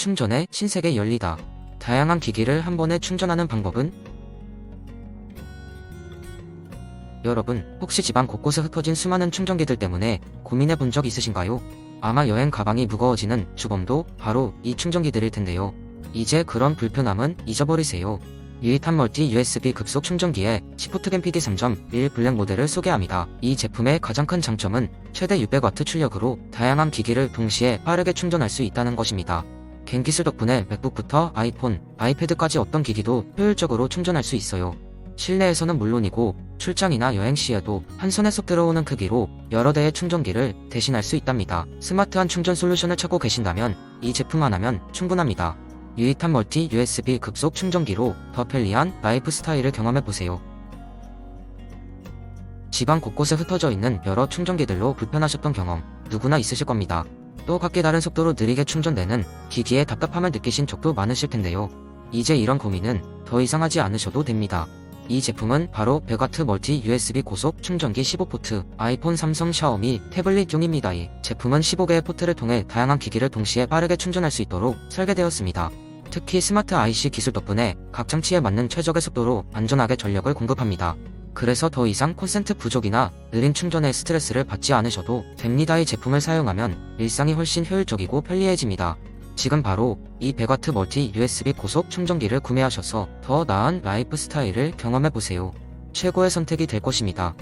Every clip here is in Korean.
충전의 신세계 열리다. 다양한 기기를 한 번에 충전하는 방법은? 여러분, 혹시 집안 곳곳에 흩어진 수많은 충전기들 때문에 고민해 본 적 있으신가요? 아마 여행 가방이 무거워지는 주범도 바로 이 충전기들일 텐데요. 이제 그런 불편함은 잊어버리세요. 유이탄 멀티 USB 급속 충전기의 시프트겐 PD 3.1 블랙 모델을 소개합니다. 이 제품의 가장 큰 장점은 최대 600W 출력으로 다양한 기기를 동시에 빠르게 충전할 수 있다는 것입니다. 갱 기술 덕분에 맥북부터 아이폰, 아이패드까지 어떤 기기도 효율적으로 충전할 수 있어요. 실내에서는 물론이고 출장이나 여행 시에도 한 손에 쏙 들어오는 크기로 여러 대의 충전기를 대신할 수 있답니다. 스마트한 충전 솔루션을 찾고 계신다면 이 제품 하나면 충분합니다. 유이탄 멀티 USB 급속 충전기로 더 편리한 라이프 스타일을 경험해보세요. 집안 곳곳에 흩어져 있는 여러 충전기들로 불편하셨던 경험 누구나 있으실 겁니다. 또 각기 다른 속도로 느리게 충전되는 기기에 답답함을 느끼신 적도 많으실 텐데요. 이제 이런 고민은 더 이상 하지 않으셔도 됩니다. 이 제품은 바로 100W 멀티 USB 고속 충전기 15포트 아이폰, 삼성, 샤오미, 태블릿용입니다. 이 제품은 15개의 포트를 통해 다양한 기기를 동시에 빠르게 충전할 수 있도록 설계되었습니다. 특히 스마트 IC 기술 덕분에 각 장치에 맞는 최적의 속도로 안전하게 전력을 공급합니다. 그래서 더 이상 콘센트 부족이나 느린 충전에 스트레스를 받지 않으셔도 됩니다. 이 제품을 사용하면 일상이 훨씬 효율적이고 편리해집니다. 지금 바로 이 100W 멀티 USB 고속 충전기를 구매하셔서 더 나은 라이프 스타일을 경험해보세요. 최고의 선택이 될 것입니다.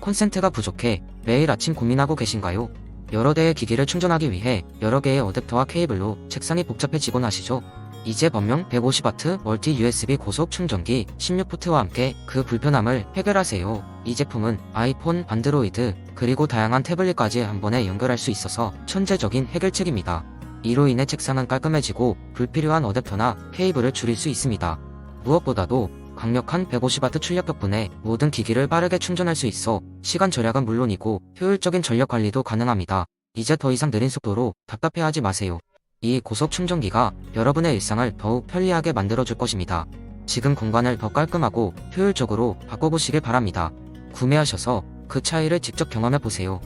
콘센트가 부족해 매일 아침 고민하고 계신가요? 여러 대의 기기를 충전하기 위해 여러 개의 어댑터와 케이블로 책상이 복잡해지곤 하시죠? 이제 번명 150W 멀티 USB 고속 충전기 16포트와 함께 그 불편함을 해결하세요. 이 제품은 아이폰, 안드로이드, 그리고 다양한 태블릿까지 한 번에 연결할 수 있어서 천재적인 해결책입니다. 이로 인해 책상은 깔끔해지고 불필요한 어댑터나 케이블을 줄일 수 있습니다. 무엇보다도 강력한 150W 출력 덕분에 모든 기기를 빠르게 충전할 수 있어 시간 절약은 물론이고 효율적인 전력 관리도 가능합니다. 이제 더 이상 느린 속도로 답답해하지 마세요. 이 고속 충전기가 여러분의 일상을 더욱 편리하게 만들어줄 것입니다. 지금 공간을 더 깔끔하고 효율적으로 바꿔보시길 바랍니다. 구매하셔서 그 차이를 직접 경험해보세요.